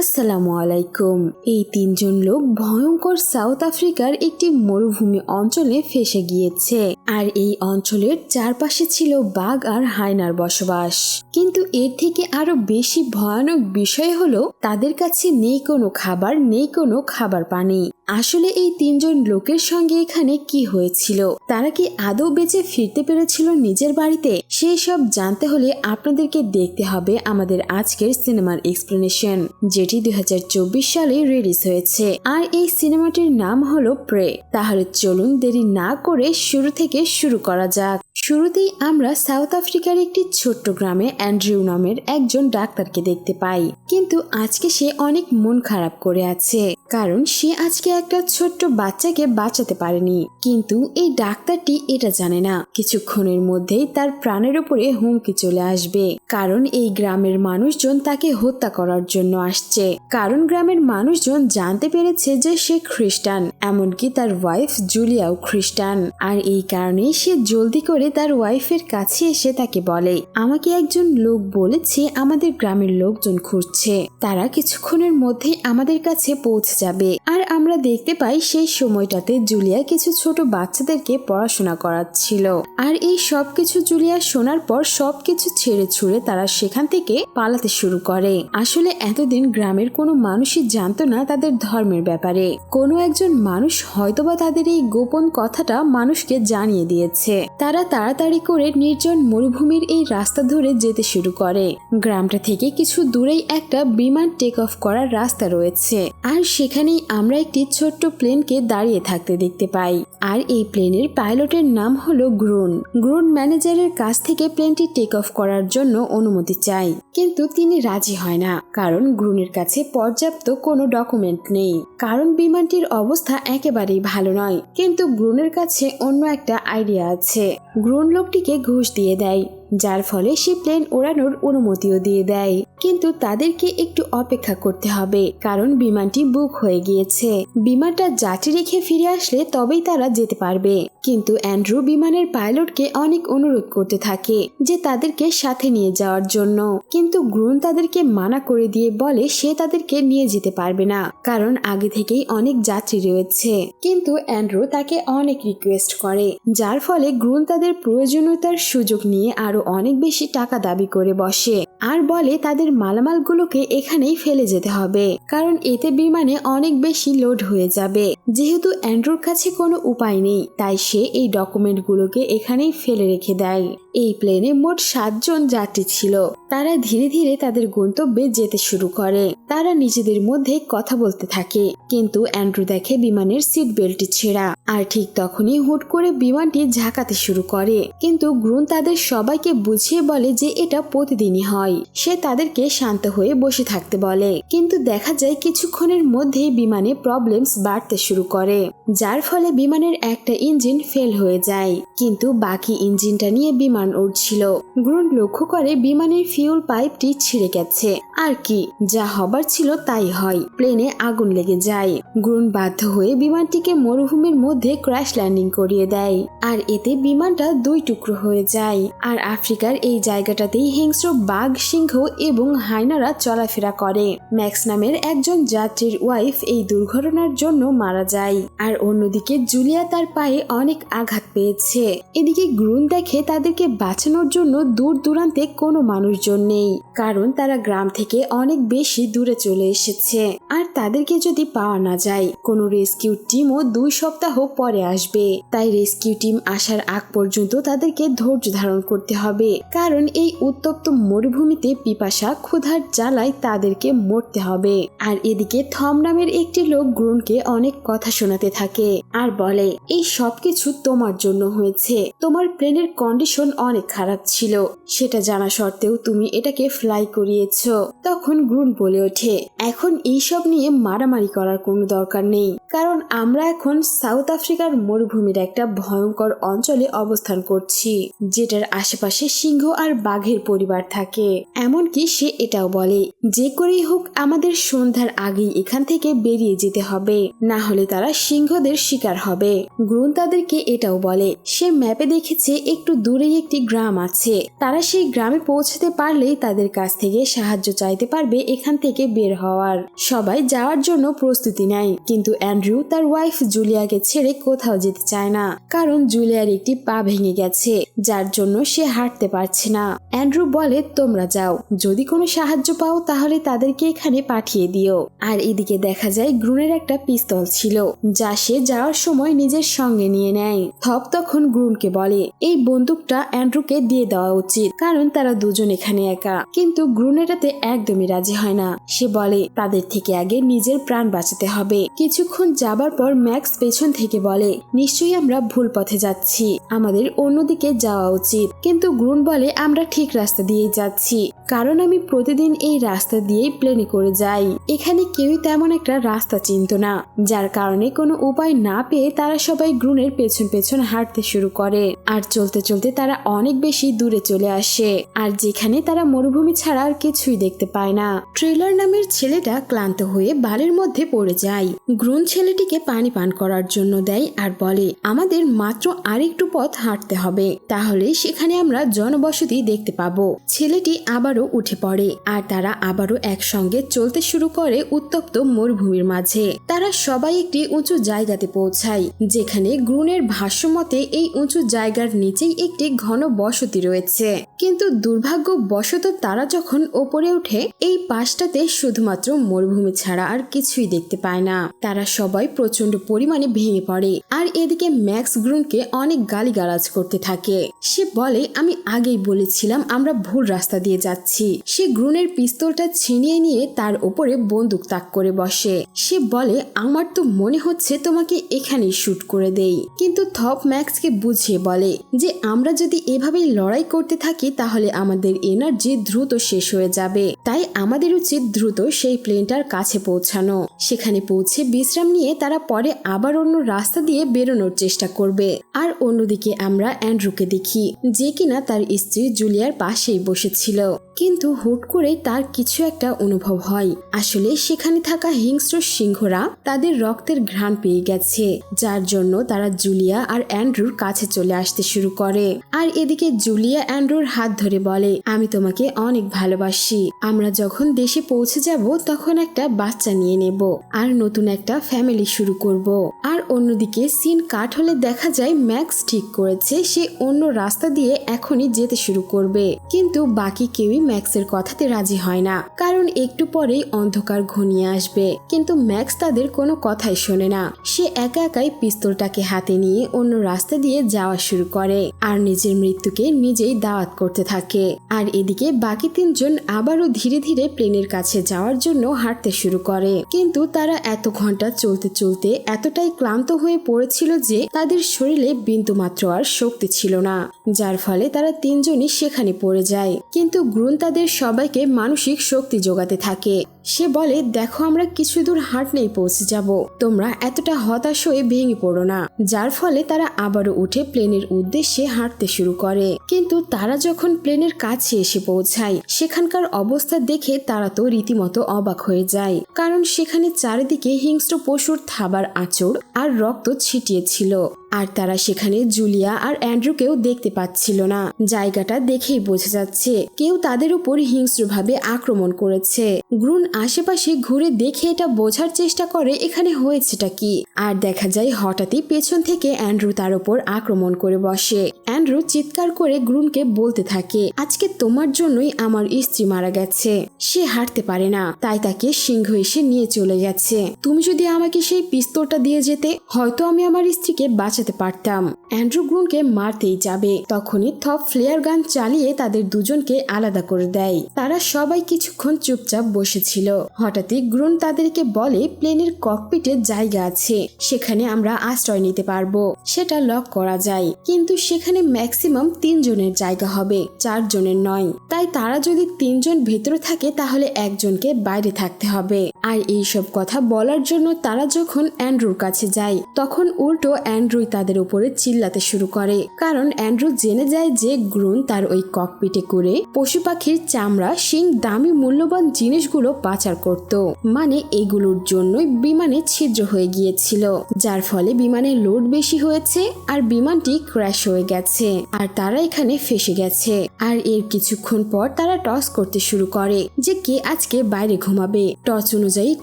আসসালামু আলাইকুম। এই তিনজন লোক ভয়ঙ্কর সাউথ আফ্রিকার একটি মরুভূমি অঞ্চলে ফেসে গিয়েছে। আর এই অঞ্চলের চারপাশে ছিল বাঘ আর হায়নার বসবাস। কিন্তু এর থেকে আরও বেশি ভয়ানক বিষয় হলো, তাদের কাছে নেই কোনো খাবার, নেই কোনো খাবার পানি। আসলে এই তিনজন লোকের সঙ্গে এখানে কি হয়েছিল? তারা কি আদৌ বেঁচে ফিরতে পেরেছিল নিজের বাড়িতে? সেই সব জানতে হলে আপনাদেরকে দেখতে হবে আমাদের আজকের সিনেমার এক্সপ্লেনেশন, যেটি দুই হাজার চব্বিশ সালে রিলিজ হয়েছে। আর এই সিনেমাটির নাম হলো প্রে। তাহলে চলুন দেরি না করে শুরু থেকে শুরু করা যাক। শুরুতেই আমরা সাউথ আফ্রিকার একটি ছোট্ট গ্রামে অ্যান্ড্রিউ নামের একজন ডাক্তারকে দেখতে পাই। কিন্তু আজকে সে অনেক মন খারাপ করে আছে, কারণ সে আজকে একটা ছোট্ট বাচ্চাকে বাঁচাতে পারেনি। কিন্তু এই ডাক্তারটি এটা জানে না। কিছুক্ষণের মধ্যেই তার প্রাণের উপরে হুমকি চলে আসবে, কারণ এই গ্রামের মানুষজন তাকে হত্যা করার জন্য আসছে। কারণ গ্রামের মানুষজন জানতে পেরেছে যে সে খ্রিস্টান, এমনকি তার ওয়াইফ জুলিয়াও খ্রিস্টান। আর এই কারণে সে জলদি করে তার ওয়াইফের কাছে এসে তাকে বলে, আমাকে একজন লোক বলেছে আমাদের গ্রামের লোকজন খুঁজছে। তারা কিছুক্ষণের মধ্যেই আমাদের কাছে পৌঁছে যাবে। আর আমরা দেখতে পাই সেই সময়টাতে জুলিয়া কিছু ছোট বাচ্চাদেরকে পড়াশোনা করাচ্ছিল। আর এই সব কিছু জুলিয়া শোনার পর সবকিছু ছেড়ে ছুড়ে তারা সেখান থেকে পালাতে শুরু করে। আসলে এতদিন গ্রামের কোনো মানুষই জানতো না তাদের ধর্মের ব্যাপারে। কোনো একজন মানুষ হয়তোবা তাদের এই গোপন কথাটা মানুষকে জানিয়ে দিয়েছে। তারা তাড়াতাড়ি করে নির্জন মরুভূমির এই রাস্তা ধরে যেতে শুরু করে। গ্রামটা থেকে কিছু দূরেই একটা বিমান টেক অফ করার রাস্তা রয়েছে। আর সেখানেই আমরা একটি ছোট্ট প্লেনকে দাঁড়িয়ে থাকতে দেখতে পাই। আর এই প্লেনের পাইলটের নাম হলো গ্রুন। গ্রুন ম্যানেজারের কাছ থেকে প্লেনটি টেক অফ করার জন্য অনুমতি চাই। কিন্তু তিনি রাজি হয় না, কারণ গ্রুনের কাছে পর্যাপ্ত কোনো ডকুমেন্ট নেই। কারণ বিমানটির অবস্থা একেবারেই ভালো নয়, কিন্তু গ্রুনের কাছে অন্য একটা আইডিয়া আছে। গ্রুন লোকটিকে ঘুষ দিয়ে দেয়। যার ফলে সে প্লেন ওড়ানোর অনুমতিও দিয়ে দেয়। কিন্তু তাদেরকে একটু অপেক্ষা করতে হবে, কারণ বিমানটি বুক হয়ে গিয়েছে। বিমানটা যাত্রী রেখে ফিরে আসলে তবেই তারা যেতে পারবে। কিন্তু অ্যান্ড্রু বিমানের পাইলটকে অনেক অনুরোধ করতে থাকে যে তাদেরকে সাথে নিয়ে যাওয়ার জন্য। কিন্তু গ্রুন তাদেরকে মানা করে দিয়ে বলে সে তাদেরকে নিয়ে যেতে পারবে না, কারণ আগে থেকেই অনেক যাত্রী রয়েছে। কিন্তু অ্যান্ড্রু তাকে অনেক রিকোয়েস্ট করে, যার ফলে গ্রুন তাদের প্রয়োজনীয়তার সুযোগ নিয়ে আরও অনেক বেশি টাকা দাবি করে বসে আর বলে তাদের মালামালগুলোকে এখানেই ফেলে যেতে হবে। কারণ এতে বিমানে অনেক বেশি লোড হয়ে যাবে। যেহেতু অ্যান্ড্রুর কাছে কোনো উপায় নেই, তাই সে এই ডকুমেন্টগুলোকে এখানেই ফেলে রেখে দেয়। এই প্লেনে মোট সাতজন যাত্রী ছিল। তারা ধীরে ধীরে তাদের গন্তব্যে যেতে শুরু করে। তারা নিজেদের মধ্যে কথা বলতে থাকে। কিন্তু অ্যান্ড্রু দেখে বিমানের সিট বেল্টটি ছেঁড়া। আর ঠিক তখনই হুট করে বিমানটি ঝাঁকাতে শুরু করে। কিন্তু গ্রুন তাদের সবাইকে বুঝিয়ে বলে যে এটা প্রতিদিনই হয়। সে তাদেরকে শান্ত হয়ে বসে থাকতে বলে। কিন্তু দেখা যায় কিছুক্ষণের মধ্যেই বিমানে প্রবলেমস বাড়তে শুরু করে। যার ফলে বিমানের একটা ইঞ্জিন ফেল হয়ে যায়। কিন্তু বাকি ইঞ্জিনটা নিয়ে বিমান উঠছিল গ্রুন লক্ষ্য করে বিমানের ফিউল পাইপটি ছিঁড়ে গেছে। আর কি, যা হবার ছিল তাই হয়। প্লেনে আগুন লেগে যায়। গ্রুন বাধ্য হয়ে বিমানটিকে মরুভূমির মধ্যে ক্র্যাশ ল্যান্ডিং করিয়ে দেয়। আর এতে বিমানটা দুই টুকরো হয়ে যায়। আর আফ্রিকার এই জায়গাটাতেই হিংস্র বাঘ, সিংহ এবং হাইনারা চলাফেরা করে। ম্যাক্স নামের একজন যাত্রীর ওয়াইফ এই দুর্ঘটনার জন্য মারা যায়। আর অন্যদিকে জুলিয়া তার পায়ে অনেক আঘাত পেয়েছে। এদিকে গ্রুন দেখে তাদেরকে বাঁচানোর জন্য দূর দূরান্তে কোনো মানুষজন নেই। কারণ তারা গ্রাম থেকে অনেক বেশি দূরে চলে এসেছে। আর তাদেরকে যদি পাওয়া না যায়, কোনো রেস্কিউ টিমও দুই সপ্তাহ পরে আসবে। তাই রেস্কিউ টিম আসার আগ পর্যন্ত তাদেরকে ধৈর্য ধারণ করতে হবে। কারণ এই উত্তপ্ত মরুভূমিতে পিপাসা, ক্ষুধার জ্বালায় তাদেরকে মরতে হবে। আর এদিকে থম নামের একটি লোক গ্রুনকে অনেক কথা শোনাতে থাকে। আর বলে, এই সবকিছু তোমার জন্য হয়েছে। তোমার প্লেনের কন্ডিশন অনেক খারাপ ছিল। সেটা জানা সত্ত্বেও তুমি এটাকে করিয়েছ। তখন গ্রুন বলে ওঠে, এখন এইসব নিয়ে মারামারি করার কোনো দরকার নেই। কারণ আমরা এখন সাউথ আফ্রিকার মরুভূমির একটা ভয়ঙ্কর অঞ্চলে অবস্থান করছি, যেটার আশেপাশে সিংহ আর বাঘের পরিবার থাকে। এমনকি সে এটাও বলে, যে করেই হোক আমাদের সন্ধ্যার আগেই এখান থেকে বেরিয়ে যেতে হবে, না হলে তারা সিংহদের শিকার হবে। গ্রুন তাদেরকে এটাও বলে, সে ম্যাপে দেখেছে একটু দূরেই একটি গ্রাম আছে। তারা সেই গ্রামে পৌঁছাতে পারলেই তাদের কাছ থেকে সাহায্য চাইতে পারবে এখান থেকে বের হওয়ার। সবাই যাওয়ার জন্য প্রস্তুতি নেয়। কিন্তু অ্যান্ড্রু তার ওয়াইফ জুলিয়াকে ছেড়ে কোথাও যেতে চায় না। কারণ জুলিয়ার একটি পা ভেঙে গেছে, যার জন্য সে হাঁটতে পারছে না। অ্যান্ড্রু বলে, তোমরা যাও। যদি কোনো সাহায্য পাও তাহলে তাদেরকে এখানে পাঠিয়ে দিও। আর এদিকে দেখা যায়, গ্রুনের একটা পিস্তল ছিল, যা সে যাওয়ার সময় নিজের সঙ্গে নিয়ে নেয়। থপ তখন গ্রুনকে বলে, এই বন্দুকটা অ্যান্ড্রুকে দিয়ে দেওয়া উচিত, কারণ তারা দুজন এখানে একা। কিন্তু গ্রুন এটাতে একদমই রাজি হয় না। সে বলে, তাদের থেকে আগে নিজের প্রাণ বাঁচাতে হবে। কিছুক্ষণ যাবার পর ম্যাক্স পেছন থেকে বলে, নিশ্চয়ই আমরা ভুল পথে যাচ্ছি। আমাদের অন্যদিকে যাওয়া উচিত। কিন্তু গ্রুন বলে, আমরা ঠিক রাস্তা দিয়ে যাচ্ছি। কারণ আমি প্রতিদিন এই রাস্তা দিয়েই প্লেনে করে যাই। এখানে কেউই তেমন একটা রাস্তা চিনত না। যার কারণে কোনো উপায় না পেয়ে তারা সবাই গ্রুনের পেছন পেছন হাঁটতে শুরু করে। আর চলতে চলতে তারা অনেক বেশি দূরে চলে আসে। আর যেখানে তারা মরুভূমি ছাড়া আর কিছুই দেখতে পায় না। ট্রেলার নামের ছেলেটা ক্লান্ত হয়ে বালের মধ্যে পড়ে যায়। গ্রুন ছেলেটিকে পানি পান করার জন্য দেয় আর বলে, আমাদের মাত্র আরেকটু পথ হাঁটতে হবে। তাহলে সেখানে আমরা জনবসতি দেখতে পাবো। ছেলেটি আবারও উঠে পড়ে আর তারা আবারও একসঙ্গে চলতে শুরু করে উত্তপ্ত মরুভূমির মাঝে। তারা সবাই একটি উঁচু জায়গাতে পৌঁছায়, যেখানে গ্রুনের ভাষ্যমতে এই উঁচু জায়গার নিচেই একটি ঘন বসতি রয়েছে। কিন্তু দুর্ভাগ্যবশত তারা যখন ওপরে ওঠে, এই পাশটাতে শুধুমাত্র মরুভূমি ছাড়া আর কিছুই দেখতে পায় না। তারা সবাই প্রচণ্ড পরিমাণে ভেঙে পড়ে আর এদিকে ম্যাক্স গ্রুনকে অনেক গালিগালাজ করতে থাকে। সে বলে, আমি আগেই বলেছিলাম আমরা ভুল রাস্তা দিয়ে যাচ্ছি। সে গ্রুনের পিস্তলটা ছিনিয়ে নিয়ে তার ওপরে বন্দুক তাক করে বসে। সে বলে, আমার তো মনে হচ্ছে তোমাকে এখানেই শুট করে দেই। কিন্তু থপ ম্যাক্সকে বুঝিয়ে বলে যে, আমরা যদি এভাবেই লড়াই করতে থাকি তাহলে আমাদের এনার্জি দ্রুত শেষ হয়ে যাবে। তাই আমাদের উচিত দ্রুত সেই প্লেনটার কাছে পৌঁছানো। সেখানে পৌঁছে বিশ্রাম নিয়ে তারা পরে আবার অন্য রাস্তা দিয়ে বেরোনোর চেষ্টা করবে। আর অন্যদিকে আমরা অ্যান্ড্রুকে দেখি, যে কিনা তার স্ত্রী জুলিয়ার পাশেই বসেছিল। কিন্তু হুট করে তার কিছু একটা অনুভব হয়। আসলে সেখানে থাকা হিংস্র সিংহরা তাদের রক্তের ঘ্রাণ পেয়ে গেছে, যার জন্য তারা জুলিয়া আর অ্যান্ড্রুর কাছে চলে আসতে শুরু করে। আর এদিকে জুলিয়া অ্যান্ড্রুর হাত ধরে বলে, আমি তোমাকে অনেক ভালোবাসি। আমরা যখন দেশে পৌঁছে যাব, তখন একটা বাচ্চা নিয়ে নেব আর নতুন একটা ফ্যামিলি শুরু করব। আর অন্যদিকে সিন কাট হলে দেখা যায় ম্যাক্স ঠিক করেছে, সে অন্য রাস্তা দিয়ে এখনই যেতে শুরু করবে। কিন্তু বাকি কেউই ম্যাক্সের কথাতে রাজি হয় না। কারণ একটু পরেই অন্ধকার ঘনিয়ে আসবে। কিন্তু ম্যাক্স তাদের কোনো কথাই শোনে না। সে একা একাই পিস্তলটাকে হাতে নিয়ে অন্য রাস্তা দিয়ে যাওয়া শুরু করে। আর নিজের মৃত্যুকে নিজেই দাওয়াত করতে থাকে। আর এদিকে বাকি তিনজন আবারও ধীরে ধীরে প্লেনের কাছে যাওয়ার জন্য হাঁটতে শুরু করে। কিন্তু তারা এত ঘণ্টা চলতে চলতে এতটাই ক্লান্ত হয়ে পড়েছিল যে তাদের শরীরে বিন্দুমাত্র আর শক্তি ছিল না। যার ফলে তারা তিনজনই সেখানে পড়ে যায়। কিন্তু গ্রুন তাদের সবাইকে মানসিক শক্তি যোগাতে থাকে। সে বলে, দেখো, আমরা কিছু দূর হাঁটলেই পৌঁছে যাব। তোমরা এতটা হতাশ হয়ে ভেঙে পড়ো না। যার ফলে তারা আবারও উঠে প্লেনের উদ্দেশ্যে হাঁটতে শুরু করে। কিন্তু তারা যখন প্লেনের কাছে এসে পৌঁছায়, সেখানকার অবস্থা দেখে তারা তো রীতিমতো অবাক হয়ে যায়। কারণ সেখানে চারিদিকে হিংস্র পশুর থাবার আঁচড় আর রক্ত ছিটিয়ে ছিল। আর তারা সেখানে জুলিয়া আর অ্যান্ড্রুকেও দেখতে পাচ্ছিল না। জায়গাটা দেখেই বোঝা যাচ্ছে, কেউ তাদের উপর হিংস্রভাবে আক্রমণ করেছে। গ্রুন আশেপাশে ঘুরে দেখে এটা বোঝার চেষ্টা করে, এখানে হয়েছেটা কি? আর দেখা যায় হঠাৎই পেছন থেকে অ্যান্ড্রু তার উপর আক্রমণ করে বসে। অ্যান্ড্রু চিৎকার করে গ্রুনকে বলতে থাকে, আজকে তোমার জন্যই আমার স্ত্রী মারা গেছে। সে হাঁটতে পারে না, তাই তাকে সিংহ এসে নিয়ে চলে গেছে। তুমি যদি আমাকে সেই পিস্তলটা দিয়ে যেতে, হয়তো আমি আমার স্ত্রীকে বাঁচাতে পারতাম। অ্যান্ড্রু গ্রুনকে মারতেই যাবে। তখনই থপ ফ্লেয়ার গান চালিয়ে তাদের দুজনকে আলাদা করে দেয়। তারা সবাই কিছুক্ষণ চুপচাপ বসেছিল। হঠাৎই গ্রুন তাদেরকে বলে, প্লেনের ককপিটে জায়গা আছে। সেখানে আমরা আশ্রয় নিতে পারব। সেটা লক করা যায়। কিন্তু সেখানে ম্যাক্সিমাম তিনজনের জায়গা হবে। চারজনের নয়। তাই তারা যদি তিনজন ভেতরে থাকে, তাহলে একজনকে বাইরে থাকতে হবে। আর এইসব কথা বলার জন্য তারা যখন অ্যান্ড্রুর কাছে যায়, তখন উল্টো অ্যান্ড্রুই তাদের উপরে চিল্লাতে শুরু করে। কারণ অ্যান্ড্রু জেনে যায় যে গ্রুন তার ওই ককপিটে করে পশু পাখির চামড়া, শিং, দামি মূল্যবান জিনিসগুলো পাচার করত। মানে এগুলোর জন্যই বিমানে ছিদ্র হয়ে গিয়েছিল, যার ফলে বিমানে লোড বেশি হয়েছে আর বিমানটি ক্র্যাশ হয়ে গেছে আর তারা এখানে ফেসে গেছে। আর এর কিছুক্ষণ পর তারা টস করতে শুরু করে যে কে আজকে বাইরে ঘুমাবে। টস অনুযায়ী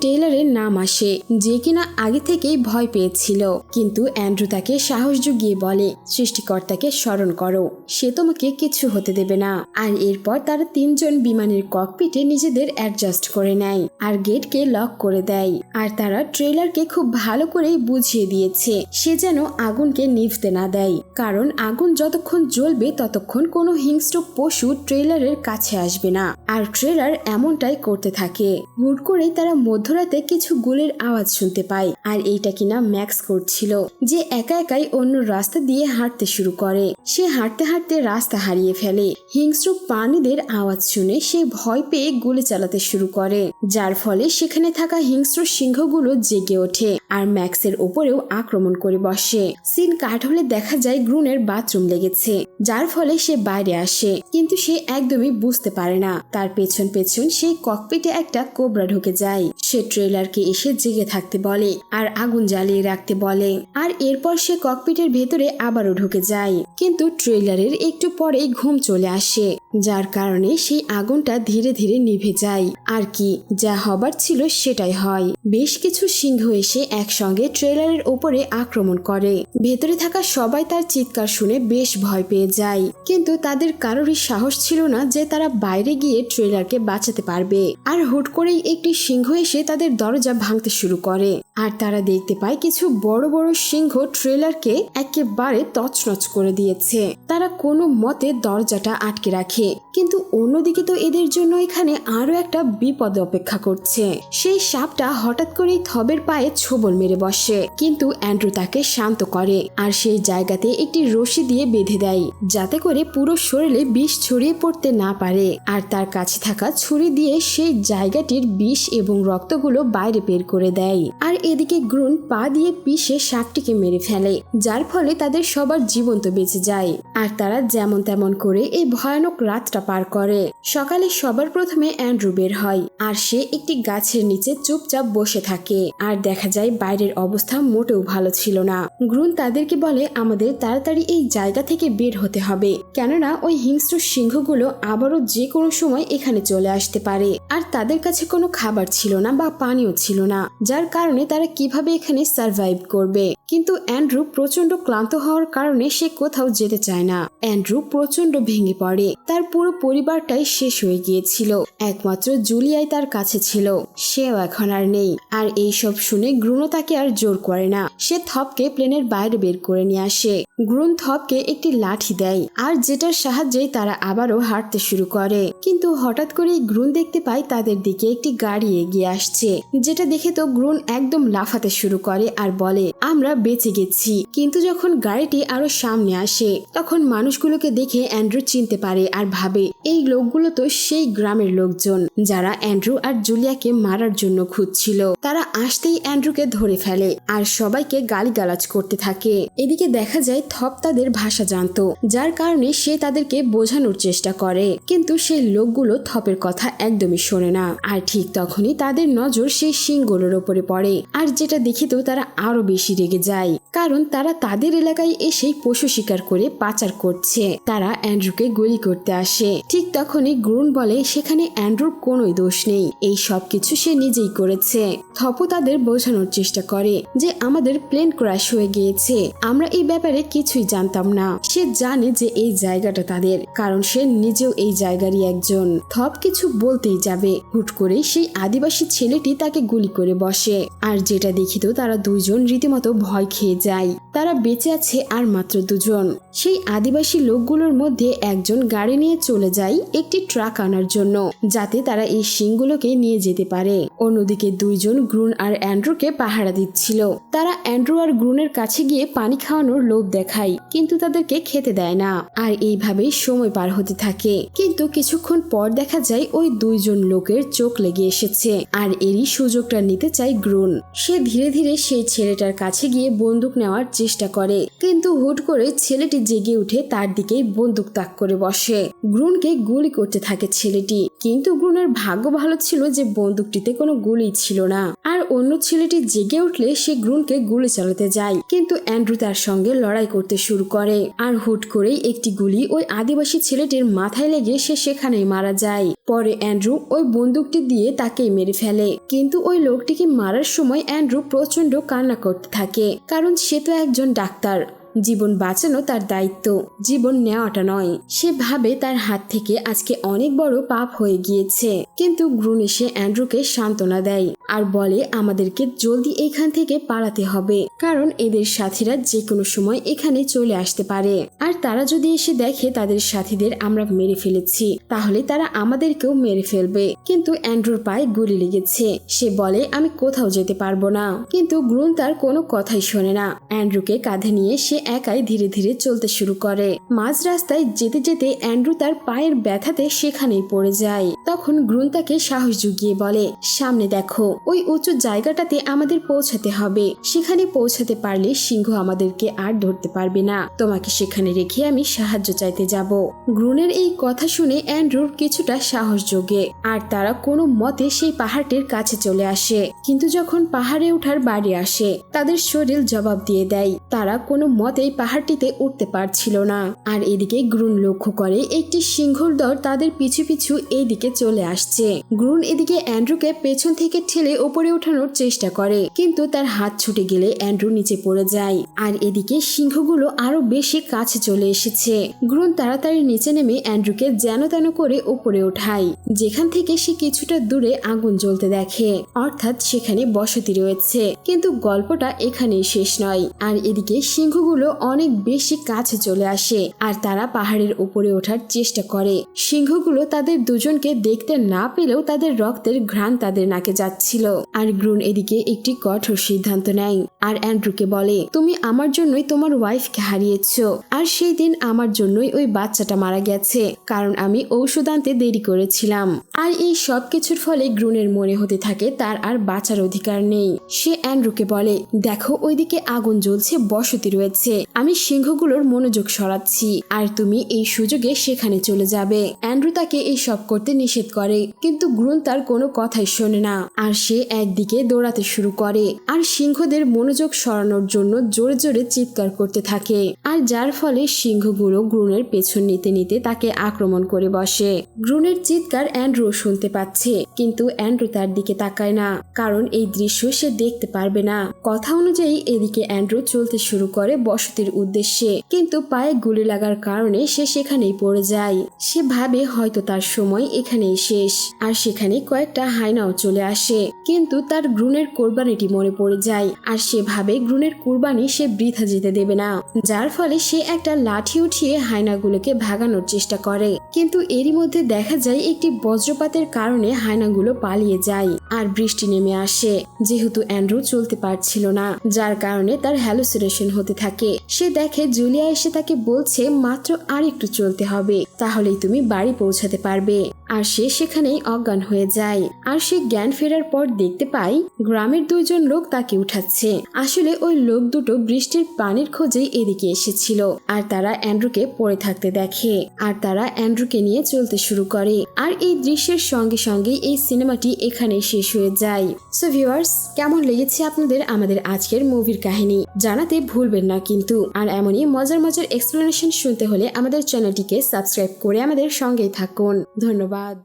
টেইলারের নাম আসে, যে কিনা আগে থেকেই ভয় পেয়েছিল। কিন্তু অ্যান্ড্রু তাকে সাহস জুগিয়ে বলে, সৃষ্টিকর্তাকে স্মরণ করো, সে তোমাকে কিছু হতে দেবে না। আর এরপর তারা তিনজন বিমানের ককপিটে নিজেদের অ্যাডজাস্ট করে নেয় আর গেটকে লক করে দেয়। আর তারা ট্রেলারকে খুব ভালো করেই বুঝিয়ে দিয়েছে, সে যেন আগুনকে নিভতে না দেয়। কারণ আগুন যতক্ষণ জ্বলবে ততক্ষণ কোনো হিংস্র পশু ট্রেলারের কাছে আসবে না। আর ট্রেলার এমনটাই করতে থাকে। হুট করেই তারা মধ্যরাতে কিছু গুলির আওয়াজ শুনতে পায়। আর এইটা কিনা ম্যাক্স করছিল, যে একা একাই অন্য রাস্তা দিয়ে হাঁটতে শুরু করে। সে হাঁটতে হাঁটতে রাস্তা হারিয়ে ফেলে। হিংস্র প্রাণীদের আওয়াজ শুনে সে ভয় পেয়ে গুলি চালাতে শুরু করে। যার ফলে সেখানে থাকা হিংস্র সিংহগুলো জেগে ওঠে আর ম্যাক্সের ওপরেও আক্রমণ করে বসে। সিন কাঠ হলে দেখা যায় গ্রুনের বাথরুম লেগেছে। যার ফলে সে বাইরে আসে, কিন্তু সে একদমই বুঝতে পারে না। তার পেছন পেছন সেই ককপিটে একটা কোবরা ঢুকে যায়। সে ট্রেলারকে এসে জেগে থাকতে বলে আর আগুন জ্বালিয়ে রাখতে বলে। আর এরপর সে ককপিটের ভেতরে আবারও ঢুকে যায়। কিন্তু ট্রেলারের একটু পরেই ঘুম চলে আসে, যার কারণে সেই আগুনটা ধীরে ধীরে নিভে যায়। আর কি, যা হবার ছিল সেটাই হয়। বেশ কিছু সিংহ এসে একসঙ্গে ট্রেলারের ওপরে আক্রমণ করে। ভেতরে থাকা সবাই তার চিৎকার শুনে বেশ ভয় পেয়ে যায়। কিন্তু তাদের কারোরই সাহস ছিল না যে তারা বাইরে গিয়ে ট্রেলারকে বাঁচাতে পারবে। আর হুট করেই একটি সিংহ এসে তাদের দরজা ভাঙতে শুরু করে। আর তারা দেখতে পায় কিছু বড় বড় সিংহ ট্রেলারকে একেবারে তছনছ করে দিয়েছে। তারা কোনো মতে দরজাটা আটকে রাখে, কিন্তু অন্যদিকে তো এদের জন্য এখানে আরও একটা বিপদ অপেক্ষা করছে। সেই সাপটা হঠাৎ করেই থবের পায়ে ছোবল মেরে বসে, কিন্তু অ্যান্ড্রু তাকে শান্ত করে আর সেই জায়গাতে একটি রশি দিয়ে বেঁধে দেয়, যাতে করে পুরো শরীরে বিষ ছড়িয়ে পড়তে না পারে। আর তার কাছে থাকা ছুরি দিয়ে সেই জায়গাটির বিষ এবং রক্তগুলো বাইরে বের করে দেয়। আর এদিকে গ্রুন পা দিয়ে পিষে সাপটিকে মেরে ফেলে, যার ফলে তাদের সবার জীবন্ত বেঁচে যায়। আর তারা যেমন তেমন করে এই ভয়ানক রাতটা পার করে। সকালে সবার প্রথমে অ্যান্ড্রু বের হয়, আর সে একটি গাছের নিচে চুপচাপ বসে থাকে। আর দেখা যায় বাইরের অবস্থা মোটেও ভালো ছিল না। গ্রুন তাদেরকে বলে, আমাদের তাড়াতাড়ি এই জায়গা থেকে বের হতে হবে। কেননা ওই হিংস্র সিংহগুলো আবারও যে কোনো সময় এখানে চলে আসতে পারে। আর তাদের কাছে কোনো খাবার ছিল না বা পানিও ছিল না, যার কারণে তারা কীভাবে এখানে সার্ভাইভ করবে? কিন্তু অ্যান্ড্রু প্রচণ্ড ক্লান্ত হওয়ার কারণে সে কোথাও যেতে চায় না। অ্যান্ড্রু প্রচণ্ড ভেঙে পড়ে। তার পুরো পরিবারটাই শেষ হয়ে গিয়েছিল। একমাত্র জুলিয়াই তার কাছে ছিল। সেও এখন আর নেই। আর এই সব শুনে গ্রুনো তাকে আর জোর করে না। সে থপকে প্লেনের বাইরে বের করে নিয়ে আসে। গ্রুন থপকে একটি লাঠি দেয়। আর যেটার সাহায্যে তারা আবারও হাঁটতে শুরু করে। কিন্তু হঠাৎ করে গ্রুন দেখতে পায় তাদের দিকে একটি গাড়ি এগিয়ে আসছে। যেটা দেখে তো গ্রুন একদম লাফাতে শুরু করে আর বলে, আমরা বেঁচে গেছি। কিন্তু যখন গাড়িটি আরও সামনে আসে, তখন মানুষগুলোকে দেখে অ্যান্ড্রু চিনতে পারে আর ভাবে, এই লোকগুলো তো সেই গ্রামের লোকজন, যারা অ্যান্ড্রু আর জুলিয়াকে মারার জন্য খুঁজছিল। তারা আসতেই অ্যান্ড্রুকে ধরে ফেলে আর সবাইকে গালিগালাজ করতে থাকে। এদিকে দেখা যায় থপ তাদের ভাষা জানতো, যার কারণে সে তাদেরকে বোঝানোর চেষ্টা করে। কিন্তু সেই লোকগুলো থপের কথা একদমই শোনে না। আর ঠিক তখনই তাদের নজর সেই সিংগুলোর ওপরে পড়ে। আর যেটা দেখে তো তারা আরও বেশি রেগে যায়, কারণ তারা তাদের এলাকায় এসেই পশু শিকার করে পাচার করছে। তারা অ্যান্ড্রুকে গুলি করতে আসে। ঠিক তখনই গ্রুন বলে, সেখানে অ্যান্ড্রুর কোনোই দোষ নেই। এই সব কিছু সে নিজেই করেছে। থপও তাদের বোঝানোর চেষ্টা করে যে, আমাদের প্লেন ক্র্যাশ হয়ে গিয়েছে। আমরা এই ব্যাপারে কিছুই জানতাম না। সে জানে যে এই জায়গাটা তাদের, কারণ সে নিজেও এই জায়গারই একজন। থপ কিছু বলতেই যাবে। হুট করে সেই আদিবাসী ছেলেটি তাকে গুলি করে বসে। আর যেটা দেখিত তারা দুইজন রীতিমতো ভয় খেয়ে যায়। তারা বেঁচে আছে আর মাত্র দুজন। সেই আদিবাসী লোকগুলোর মধ্যে একজন গাড়ি নিয়ে চলে যায় একটি ট্রাক আনার জন্য, যাতে তারা এই শিংগুলোকে নিয়ে যেতে পারে। অন্যদিকে দুইজন গ্রুন আর অ্যান্ড্রুকে পাহারা দিচ্ছিল। তারা অ্যান্ড্রু আর গ্রুনের কাছে গিয়ে পানি খাওয়ানোর লোভ দেখায়, কিন্তু তাদেরকে খেতে দেয় না। আর এইভাবেই সময় পার হতে থাকে। কিন্তু কিছুক্ষণ পর দেখা যায় ওই দুইজন লোকের চোখ লেগে এসেছে, আর এরই সুযোগটা নিতে চায় গ্রুন। সে ধীরে ধীরে সেই ছেলেটার কাছে গিয়ে বন্দুক নেওয়ার চেষ্টা চেষ্টা করে, কিন্তু হুট করে ছেলেটি জেগে উঠে তার দিকেই বন্দুক তাক করে বসে। গ্রুনকে গুলি করতে থাকে ছেলেটি, কিন্তু গ্রুনের ভাগ্য ভালো ছিল যে বন্দুকটিতে কোনো গুলি ছিল না। আর অন্য ছেলেটি জেগে উঠলে সে গ্রুনকে গুলি চালাতে যায়, কিন্তু অ্যান্ড্রু তার সঙ্গে লড়াই করতে শুরু করে। আর হুট করেই একটি গুলি ওই আদিবাসী ছেলেটির মাথায় লেগে সে সেখানেই মারা যায়। পরে অ্যান্ড্রু ওই বন্দুকটি দিয়ে তাকে মেরে ফেলে। কিন্তু ওই লোকটিকে মারার সময় অ্যান্ড্রু প্রচণ্ড কান্না করতে থাকে, কারণ সে তো একজন ডাক্তার। জীবন বাঁচানো তার দায়িত্ব। জীবন নেওয়াটা নয়। সে ভাবে তার হাত থেকে আজকে অনেক বড় পাপ হয়ে গিয়েছে। কিন্তু গ্রুন এসে অ্যান্ড্রুকে সান্ত্বনা দেয় আর বলে, আমাদেরকে জলদি এখান থেকে পালাতে হবে। কারণ এদের সাথীরা যে কোনো সময় এখানে চলে আসতে পারে। আর তারা যদি এসে দেখে তাদের সাথীদের আমরা মেরে ফেলেছি, তাহলে তারা আমাদেরকেও মেরে ফেলবে। কিন্তু অ্যান্ড্রুর পায়ে গুলি লেগেছে। সে বলে, আমি কোথাও যেতে পারব না। কিন্তু গ্রুন তার কোনো কথাই শোনে না। অ্যান্ড্রুকে কাঁধে নিয়ে সে একাই ধীরে ধীরে চলতে শুরু করে। মাঝ রাস্তায় যেতে যেতে অ্যান্ড্রু তার পায়ের ব্যথাতে সেখানেই পড়ে যায়। তখন গ্রুন তাকে সাহস জুগিয়ে বলে, সামনে দেখো, ওই উঁচু জায়গাটাতে আমাদের পৌঁছাতে হবে। সেখানে পৌঁছাতে পারলে সিংহ আমাদেরকে আর ধরতে পারবে না। তোমাকে সেখানে রেখে আমি সাহায্য চাইতে যাব গ্রুনের এই কথা শুনে অ্যান্ড্রুর কিছুটা সাহস যোগে আর তারা কোনো মতে সেই পাহাড়টির কাছে চলে আসে। কিন্তু যখন পাহাড়ে ওঠার বাড়ি আসে, তাদের শরীর জবাব দিয়ে দেয়। তারা কোনো মতেই পাহাড়টিতে উঠতে পারছিল না। আর এদিকে গ্রুন লক্ষ্য করে একটি সিংহর দল তাদের পিছু পিছু এইদিকে চলে আসছে। গ্রুন এদিকে অ্যান্ড্রুকে পেছন থেকে ঠেলে ওপরে ওঠানোর চেষ্টা করে, কিন্তু তার হাত ছুটে গেলে অ্যান্ড্রু নিচে পড়ে যায়। আর এদিকে সিংহগুলো আরও বেশি কাছে চলে এসেছে। গ্রুন তাড়াতাড়ি নিচে নেমে অ্যান্ড্রুকে যেন তেন করে উপরে ওঠায়, যেখান থেকে সে কিছুটা দূরে আগুন জ্বলতে দেখে। অর্থাৎ সেখানে বসতি রয়েছে, কিন্তু গল্পটা এখানেই শেষ নয়। আর এদিকে সিংহগুলো অনেক বেশি কাছে চলে আসে আর তারা পাহাড়ের উপরে ওঠার চেষ্টা করে। সিংহগুলো তাদের দুজনকে দেখতে না পেলেও তাদের রক্তের ঘ্রাণ তাদের নাকে যাচ্ছিল। আর গ্রুন এদিকে একটি কঠোর সিদ্ধান্ত নেয় আর অ্যান্ড্রুকে বলে, তুমি আমার জন্যই তোমার ওয়াইফকে হারিয়েছ। আর সেই দিন আমার জন্যই ওই বাচ্চাটা মারা গেছে, কারণ আমি ঔষধ আনতে দেরি করেছিলাম। আর এই সব কিছুর ফলে গ্রুনের মনে হতে থাকে তার আর বাঁচার অধিকার নেই। সে অ্যান্ড্রুকে বলে, দেখো, ওইদিকে আগুন জ্বলছে, বসতি রয়েছে। আমি সিংহগুলোর মনোযোগ সরাচ্ছি, আর তুমি এই সুযোগে সেখানে চলে যাবে। অ্যান্ড্রু তাকে এই সব করতে নিষেধ করে, কিন্তু গ্রুন তার কোনো কথাই শোনে না। আর সে একদিকে দৌড়াতে শুরু করে, আর সিংহদের মনোযোগ সরানোর জন্য জোরে জোরে চিৎকার করতে থাকে। আর যার ফলে সিংহগুলো গ্রুনের পেছন নিতে নিতে তাকে আক্রমণ করে বসে। গ্রুনের চিৎকার অ্যান্ড্রু শুনতে পাচ্ছে, কিন্তু অ্যান্ড্রু তার দিকে তাকায় না, কারণ এই দৃশ্য সে দেখতে পারবে না। কথা অনুযায়ী এদিকে অ্যান্ড্রু চলতে শুরু করে বসতির উদ্দেশ্যে। কিন্তু পায়ে গুলি লাগার কারণে সে সেখানেই পড়ে যায়। সে ভাবে হয়তো তার সময় এখানেই শেষ। আর সেখানে কয়েকটা হাইনাও চলে আসে। কিন্তু তার গ্রুনের কোরবানিটি মনে পড়ে যায়। আর সে ভাবে গ্রুনের কুরবানি সে বৃথা যেতে দেবে না। যার ফলে সে একটা লাঠি উঠিয়ে হাইনাগুলোকে ভাগানোর চেষ্টা করে। কিন্তু এরই মধ্যে দেখা যায় একটি বজ্রপাতের কারণে হাইনাগুলো পালিয়ে যায়। আর বৃষ্টি নেমে আসে। যেহেতু অ্যান্ড্রু চলতে পারছিল না। যার কারণে তার হ্যালুসিনেশন হতে থাকে। সে দেখে জুলিয়া এসে তাকে বলছে, মাত্র আর একটু চলতে হবে, তাহলেই তুমি বাড়ি পৌঁছাতে পারবে। আর সে সেখানেই অজ্ঞান হয়ে যায়। আর সে জ্ঞান ফেরার পর দেখতে পায়, গ্রামের দুইজন লোক তাকে উঠাচ্ছে। আসলে ওই লোক দুটো বৃষ্টির পানির খোঁজেই এদিকে এসেছিল। আর তারা অ্যান্ড্রুকে পড়ে থাকতে দেখে। আর তারা অ্যান্ড্রুকে নিয়ে চলতে শুরু করে। আর এই দৃশ্যের সঙ্গে সঙ্গে এই সিনেমাটি এখানে শেষ হয়ে যায়। সো ভিউয়ার্স কেমন লেগেছে আপনাদের আমাদের আজকের মুভির কাহিনী? জানাতে ভুলবেন না কিন্তু। আর এমনই মজার মজার এক্সপ্লেনেশন শুনতে হলে আমাদের চ্যানেলটিকে সাবস্ক্রাইব করে আমাদের সঙ্গেই থাকুন। ধন্যবাদ। Abad